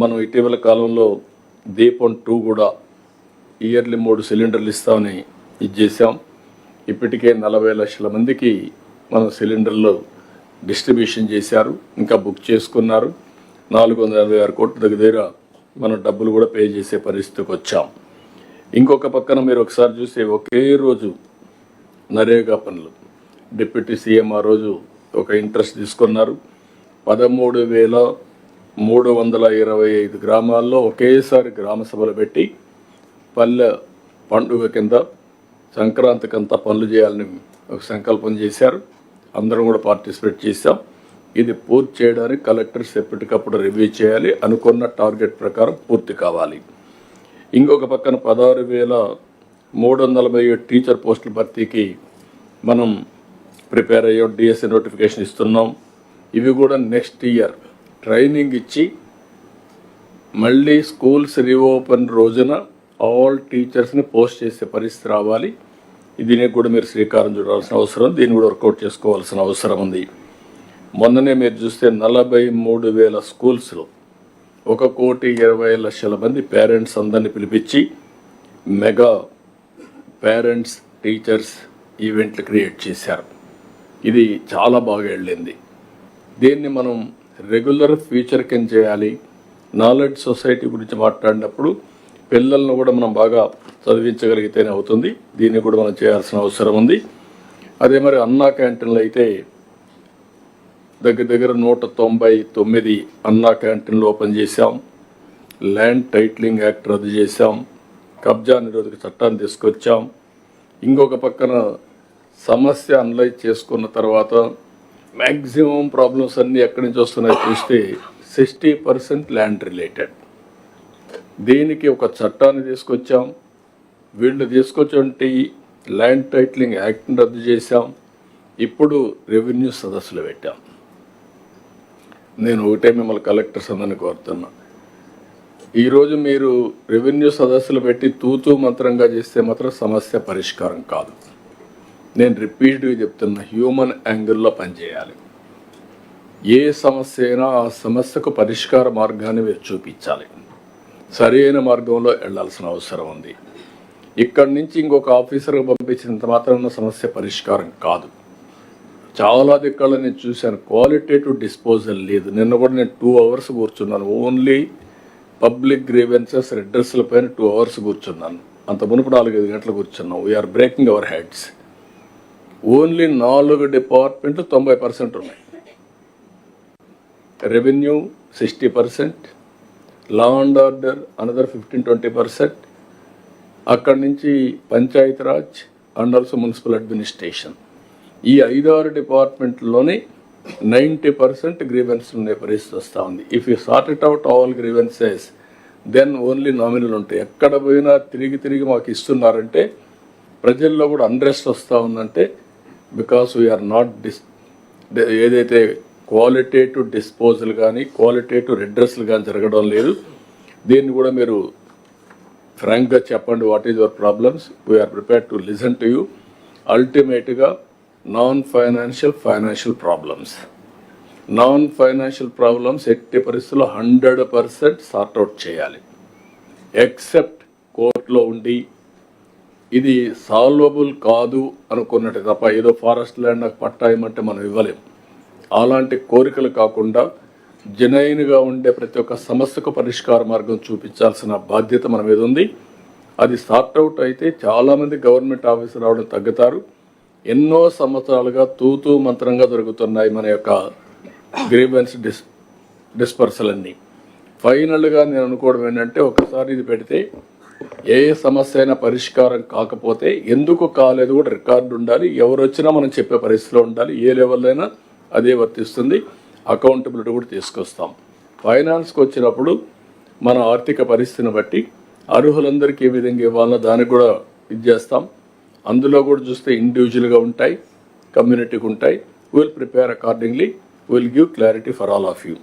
మనం ఇటీవల కాలంలో దీపం టూ కూడా ఇయర్లీ మూడు సిలిండర్లు ఇస్తామని ఇది చేసాం ఇప్పటికే నలభై లక్షల మందికి మనం సిలిండర్లు డిస్ట్రిబ్యూషన్ చేశారు ఇంకా బుక్ చేసుకున్నారు. నాలుగు వందల ఎనభై ఆరు కోట్ల దగ్గర దగ్గర మనం డబ్బులు కూడా పే చేసే పరిస్థితికి వచ్చాం. ఇంకొక పక్కన మీరు ఒకసారి చూస్తే ఒకే రోజు నరేగా పనులు. డిప్యూటీ సీఎం ఆ రోజు ఒక ఇంట్రెస్ట్ తీసుకున్నారు. పదమూడు వేల మూడు వందల ఇరవై ఐదు గ్రామాల్లో ఒకేసారి గ్రామ సభలు పెట్టి పల్లె పండుగ కింద సంక్రాంతికంతా పనులు చేయాలని ఒక సంకల్పం చేశారు. అందరం కూడా పార్టిసిపేట్ చేశాం. ఇది పూర్తి చేయడానికి కలెక్టర్స్ ఎప్పటికప్పుడు రివ్యూ చేయాలి. అనుకున్న టార్గెట్ ప్రకారం పూర్తి కావాలి. ఇంకొక పక్కన పదహారు వేల మూడు వందల ఏడు టీచర్ పోస్టుల భర్తీకి మనం ప్రిపేర్ అయ్యాం. డిఎస్సి నోటిఫికేషన్ ఇస్తున్నాం. ఇవి కూడా నెక్స్ట్ ఇయర్ ట్రైనింగ్ ఇచ్చి మళ్ళీ స్కూల్స్ రీఓపెన్ రోజున ఆల్ టీచర్స్ని పోస్ట్ చేసే పరిస్థితి రావాలి. దీనికి కూడా మీరు శ్రీకారం చూడాల్సిన అవసరం దీన్ని కూడా వర్కౌట్ చేసుకోవాల్సిన అవసరం ఉంది. మొన్ననే మీరు చూస్తే నలభై మూడు వేల స్కూల్స్లో ఒక కోటి ఇరవై లక్షల మంది పేరెంట్స్ అందరిని పిలిపించి మెగా పేరెంట్స్ టీచర్స్ ఈవెంట్లు క్రియేట్ చేశారు. ఇది చాలా బాగా వెళ్ళింది. దీన్ని మనం రెగ్యులర్ ఫ్యూచర్ కింద చేయాలి. నాలెడ్జ్ సొసైటీ గురించి మాట్లాడినప్పుడు పిల్లలను కూడా మనం బాగా చదివించగలిగితేనే అవుతుంది. దీన్ని కూడా మనం చేయాల్సిన అవసరం ఉంది. అదే మరి అన్నా క్యాంటీన్లు అయితే దగ్గర దగ్గర నూట తొంభై తొమ్మిది అన్నా క్యాంటీన్లు ఓపెన్ చేశాం. ల్యాండ్ టైటిలింగ్ యాక్ట్ రద్దు చేశాం. కబ్జా నిరోధక చట్టాన్ని తీసుకొచ్చాం. ఇంకొక పక్కన సమస్య అనలైజ్ చేసుకున్న తర్వాత మ్యాక్సిమం ప్రాబ్లమ్స్ అన్నీ ఎక్కడి నుంచి వస్తున్నాయో చూస్తే సిక్స్టీ పర్సెంట్ ల్యాండ్ రిలేటెడ్. దీనికి ఒక చట్టాన్ని తీసుకొచ్చాం. వీళ్ళు తీసుకొచ్చి ల్యాండ్ టైటిలింగ్ యాక్ట్ని రద్దు చేశాం. ఇప్పుడు రెవెన్యూ సదస్సులు పెట్టాం. నేను ఒకటే మిమ్మల్ని కలెక్టర్స్ అందరిని కోరుతున్నా. ఈరోజు మీరు రెవెన్యూ సదస్సులు పెట్టి తూతూ మంత్రంగా చేస్తే మాత్రం సమస్య పరిష్కారం కాదు. నేను రిపీట్గా చెప్తున్నా హ్యూమన్ యాంగిల్లో పనిచేయాలి. ఏ సమస్య అయినా ఆ సమస్యకు పరిష్కార మార్గాన్ని మీరు చూపించాలి. సరైన మార్గంలో వెళ్ళాల్సిన అవసరం ఉంది. ఇక్కడి నుంచి ఇంకొక ఆఫీసర్కి పంపించినంత మాత్రం సమస్య పరిష్కారం కాదు. చాలా దిక్కల నేను చూశాను క్వాలిటేటివ్ డిస్పోజల్ లేదు. నిన్న కూడా నేను టూ అవర్స్ కూర్చున్నాను. ఓన్లీ పబ్లిక్ గ్రీవెన్సెస్ రెడ్రెస్ల పైన టూ అవర్స్ కూర్చున్నాను. అంత మునుపు నాలుగైదు గంటలు కూర్చున్నాం. We're breaking our heads only నాలుగు డిపార్ట్మెంట్లు తొంభై పర్సెంట్ ఉన్నాయి. Revenue sixty percent law and order another fifteen twenty percent అక్కడి నుంచి Panchayati Raj and also municipal administration. ఈ ఐదారు డిపార్ట్మెంట్లోనే నైంటీ పర్సెంట్ గ్రీవెన్స్ ఉండే పరిస్థితి వస్తూ ఉంది. If you sort it out all grievances then only nominal ఉంటాయి. ఎక్కడ పోయినా తిరిగి తిరిగి మాకు ఇస్తున్నారంటే ప్రజల్లో కూడా అన్రెస్ట్ వస్తూ ఉందంటే బికాస్ వీఆర్ నాట్ డిస్ ఏదైతే క్వాలిటేటివ్ డిస్పోజల్ కానీ క్వాలిటేటివ్ రిడ్రెస్లు కానీ జరగడం లేదు. దీన్ని కూడా మీరు ఫ్రాంక్గా చెప్పండి what is your problems we're prepare to listen to you అల్టిమేట్గా non financial financial problems non financial problems ఎట్టి పరిస్థితుల్లో హండ్రెడ్ పర్సెంట్ సార్ట్అవుట్ చేయాలి. ఎక్సెప్ట్ కోర్టులో ఉండి ఇది సాల్వబుల్ కాదు అనుకున్నట్టు తప్ప ఏదో ఫారెస్ట్ ల్యాండ్ నాకు పట్టా మనం ఇవ్వలేం. అలాంటి కోరికలు కాకుండా జనైన్గా ఉండే ప్రతి ఒక్క సమస్యకు పరిష్కార మార్గం చూపించాల్సిన బాధ్యత మన మీద ఉంది. అది సార్ట్అవుట్ అయితే చాలామంది గవర్నమెంట్ ఆఫీసర్ రావడం తగ్గుతారు. ఎన్నో సంవత్సరాలుగా తూతూ మంత్రంగా దొరుకుతున్నాయి మన యొక్క గ్రీవెన్స్ డిస్ డిస్పర్సల్ అన్నీ ఫైనల్గా నేను అనుకోవడం ఏంటంటే ఒకసారి ఇది పెడితే ఏ ఏ సమస్య అయినా పరిష్కారం కాకపోతే ఎందుకు కాలేదు కూడా రికార్డు ఉండాలి. ఎవరు వచ్చినా మనం చెప్పే పరిస్థితిలో ఉండాలి. ఏ లెవెల్ అయినా అదే వర్తిస్తుంది. అకౌంటబిలిటీ కూడా తీసుకొస్తాం. ఫైనాన్స్కి వచ్చినప్పుడు మన ఆర్థిక పరిస్థితిని బట్టి అర్హులందరికీ ఏ విధంగా ఇవ్వాలన్నా దానికి కూడా ఇది చేస్తాం. అందులో కూడా చూస్తే ఇండివిజువల్గా ఉంటాయి కమ్యూనిటీకి ఉంటాయి. Will prepare accordingly will give clarity for all of you